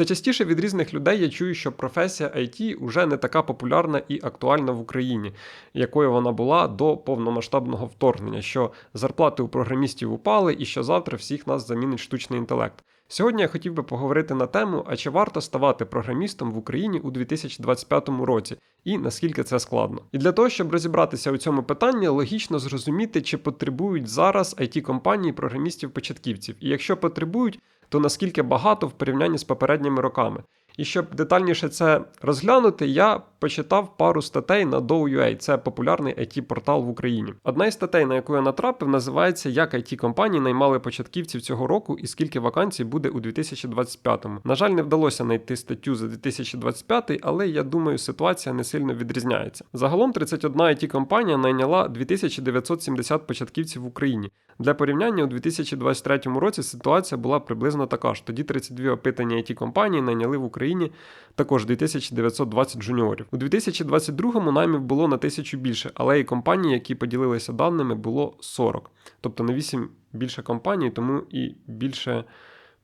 Все частіше від різних людей я чую, що професія IT уже не така популярна і актуальна в Україні, якою вона була до повномасштабного вторгнення, що зарплати у програмістів упали і що завтра всіх нас замінить штучний інтелект. Сьогодні я хотів би поговорити на тему, а чи варто ставати програмістом в Україні у 2025 році, і наскільки це складно. І для того, щоб розібратися у цьому питанні, логічно зрозуміти, чи потребують зараз it компанії програмістів-початківців, і якщо потребують, то наскільки багато в порівнянні з попередніми роками. І щоб детальніше це розглянути, я почитав пару статей на Dow.ua, це популярний it портал в Україні. Одна із статей, на яку я натрапив, називається Як it компанії наймали початківців цього року і скільки вакансій буде у 2025-му. На жаль, не вдалося знайти статтю за 2025, але я думаю, ситуація не сильно відрізняється. Загалом 31 it компанія найняла 2970 початківців в Україні. Для порівняння у 2023 році ситуація була приблизно така ж. Тоді 32 опитані it компанії найняли в Україні також 2920 жуніорів. У 2022-му наймів було на тисячу більше, але і компаній, які поділилися даними, було 40. Тобто на 8 більше компаній, тому і більше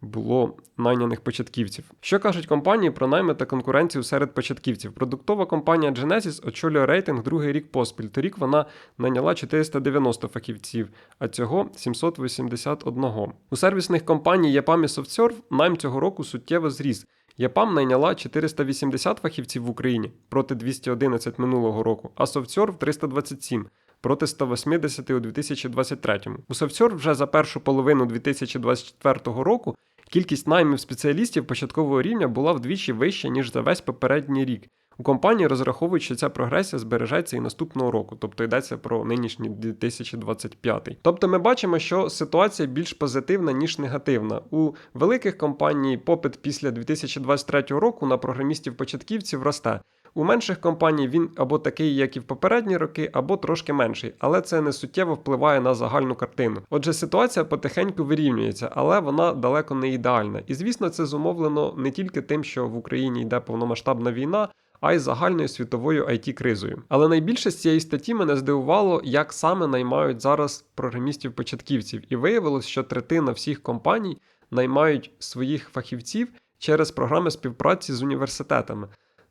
було найняних початківців. Що кажуть компанії про найми та конкуренцію серед початківців? Продуктова компанія Genesis очолює рейтинг другий рік поспіль. Торік вона найняла 490 фахівців, а цього 781. У сервісних компаній EPAM і SoftServe найм цього року суттєво зріс. ЄПАМ найняла 480 фахівців в Україні проти 211 минулого року, а SoftServe 327 проти 180 у 2023. У Совцьор вже за першу половину 2024 року кількість наймів спеціалістів початкового рівня була вдвічі вища, ніж за весь попередній рік. У компанії розраховують, що ця прогресія збережеться і наступного року, тобто йдеться про нинішній 2025. Тобто ми бачимо, що ситуація більш позитивна, ніж негативна. У великих компаній попит після 2023 року на програмістів-початківців росте. У менших компаній він або такий, як і в попередні роки, або трошки менший, але це не суттєво впливає на загальну картину. Отже, ситуація потихеньку вирівнюється, але вона далеко не ідеальна. І звісно, це зумовлено не тільки тим, що в Україні йде повномасштабна війна. А й загальною світовою it кризою. Але найбільше з цієї статті мене здивувало, як саме наймають зараз програмістів-початківців, і виявилось, що третина всіх компаній наймають своїх фахівців через програми співпраці з університетами.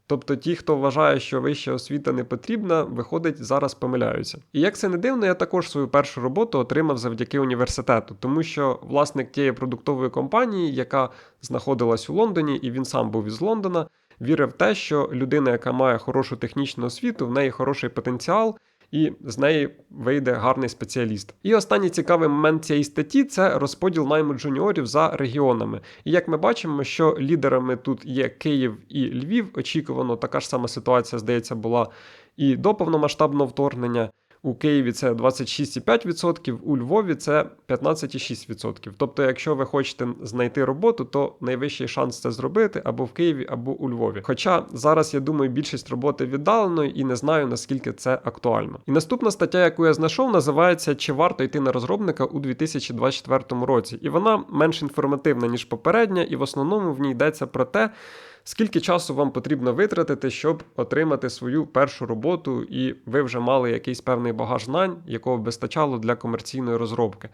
Тобто ті, хто вважає, що вища освіта не потрібна, виходить, зараз помиляються. І як це не дивно, я також свою першу роботу отримав завдяки університету, тому що власник тієї продуктової компанії, яка знаходилась у Лондоні, і він сам був із Лондона, вірив в те, що людина, яка має хорошу технічну освіту, в неї хороший потенціал. І з неї вийде гарний спеціаліст. І останній цікавий момент цієї статті це розподіл найму джуніорів за регіонами. І як ми бачимо, що лідерами тут є Київ і Львів. Очікувано така ж сама ситуація, здається, була і до повномасштабного вторгнення. У Києві це 26,5%, у Львові це 15,6%. Тобто, якщо ви хочете знайти роботу, то найвищий шанс це зробити або в Києві, або у Львові. Хоча зараз я думаю, більшість роботи віддалено і не знаю наскільки це актуально. І наступна стаття, яку я знайшов, називається Чи варто йти на розробника у 2024 році? І вона менш інформативна ніж попередня, і в основному в ній йдеться про те. Скільки часу вам потрібно витратити, щоб отримати свою першу роботу, і ви вже мали якийсь певний багаж знань, якого вистачало для комерційної розробки?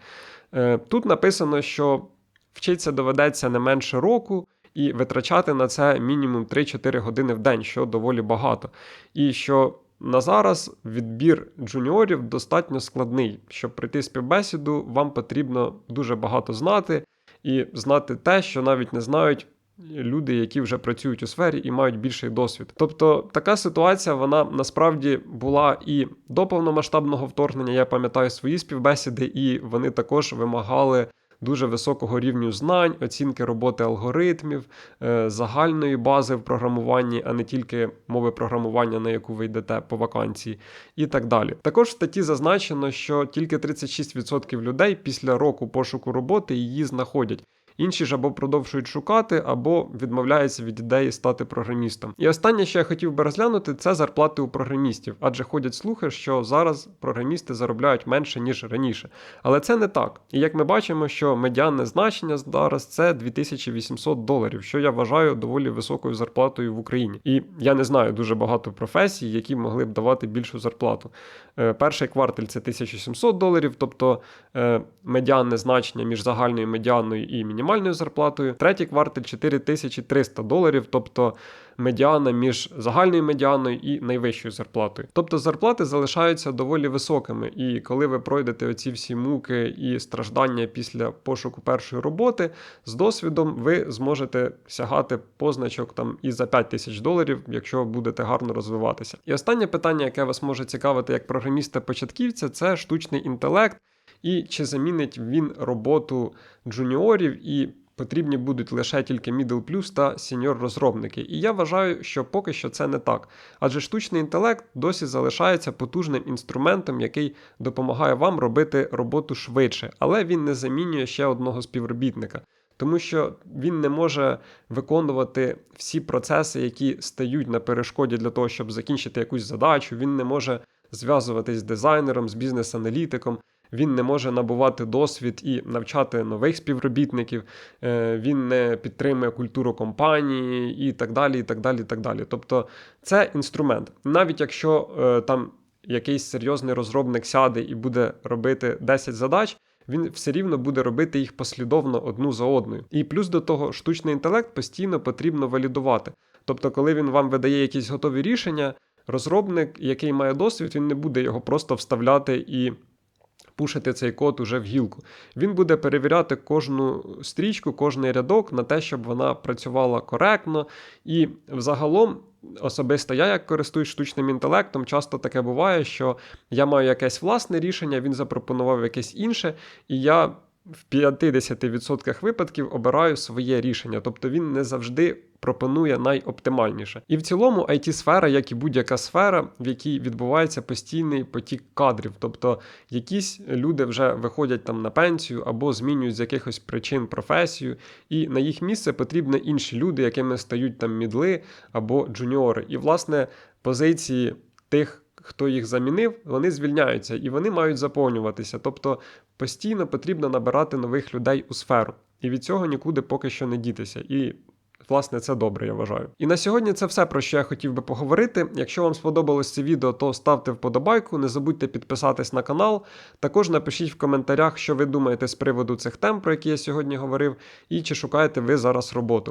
Е, тут написано, що вчитися доведеться не менше року. І витрачати на це мінімум 3-4 години в день, що доволі багато. І що на зараз відбір джуніорів достатньо складний. Щоб прийти співбесіду, вам потрібно дуже багато знати і знати те, що навіть не знають люди, які вже працюють у сфері і мають більший досвід. Тобто така ситуація вона насправді була і до повномасштабного вторгнення. Я пам'ятаю свої співбесіди, і вони також вимагали. Дуже високого рівню знань, оцінки роботи алгоритмів, е, загальної бази в програмуванні, а не тільки мови програмування, на яку ви йдете по вакансії, і так далі. Також в статті зазначено, що тільки 36% людей після року пошуку роботи її знаходять. Інші ж або продовжують шукати, або відмовляються від ідеї стати програмістом. І останнє, що я хотів би розглянути, це зарплати у програмістів, адже ходять слухи, що зараз програмісти заробляють менше ніж раніше. Але це не так. І як ми бачимо, що медіанне значення зараз це 2800 доларів, що я вважаю доволі високою зарплатою в Україні. І я не знаю дуже багато професій, які могли б давати більшу зарплату. Е, перший кварталь це 1700 доларів, тобто е, медіанне значення між загальною медіанною і мінімальною мінімальною зарплатою, третій квартал 4300 доларів, тобто медіана між загальною медіаною і найвищою зарплатою. Тобто зарплати залишаються доволі високими, і коли ви пройдете оці всі муки і страждання після пошуку першої роботи, з досвідом ви зможете сягати позначок там і за 5 тисяч доларів, якщо будете гарно розвиватися. І останнє питання, яке вас може цікавити як програміста-початківця, це штучний інтелект. І чи замінить він роботу джуніорів і потрібні будуть лише тільки middle plus та senior розробники. І я вважаю, що поки що це не так. Адже штучний інтелект досі залишається потужним інструментом, який допомагає вам робити роботу швидше, але він не замінює ще одного співробітника. Тому що він не може виконувати всі процеси, які стають на перешкоді для того, щоб закінчити якусь задачу. Він не може зв'язуватись з дизайнером, з бізнес-аналітиком. Він не може набувати досвід і навчати нових співробітників, е, він не підтримує культуру компанії і так далі. і так далі, і так далі. Тобто це інструмент. Навіть якщо е, там якийсь серйозний розробник сяде і буде робити 10 задач. Він все рівно буде робити їх послідовно одну за одною. І плюс до того, штучний інтелект постійно потрібно валідувати. Тобто, коли він вам видає якісь готові рішення, розробник, який має досвід, він не буде його просто вставляти і пушити цей код уже в гілку. Він буде перевіряти кожну стрічку, кожний рядок на те, щоб вона працювала коректно. І взагалом, особисто я, як користуюсь штучним інтелектом, часто таке буває, що я маю якесь власне рішення, він запропонував якесь інше, і я. В 50% випадків обираю своє рішення, тобто він не завжди пропонує найоптимальніше. І в цілому it сфера як і будь-яка сфера, в якій відбувається постійний потік кадрів. Тобто якісь люди вже виходять там на пенсію або змінюють з якихось причин професію, і на їх місце потрібні інші люди, якими стають там мідли або джуніори. І, власне, позиції тих. Хто їх замінив, вони звільняються і вони мають заповнюватися. Тобто постійно потрібно набирати нових людей у сферу. І від цього нікуди поки що не дітися. І Власне, це добре, я вважаю. І на сьогодні це все, про що я хотів би поговорити. Якщо вам сподобалось це відео, то ставте вподобайку, не забудьте підписатись на канал. Також напишіть в коментарях, що ви думаєте з приводу цих тем, про які я сьогодні говорив, і чи шукаєте ви зараз роботу.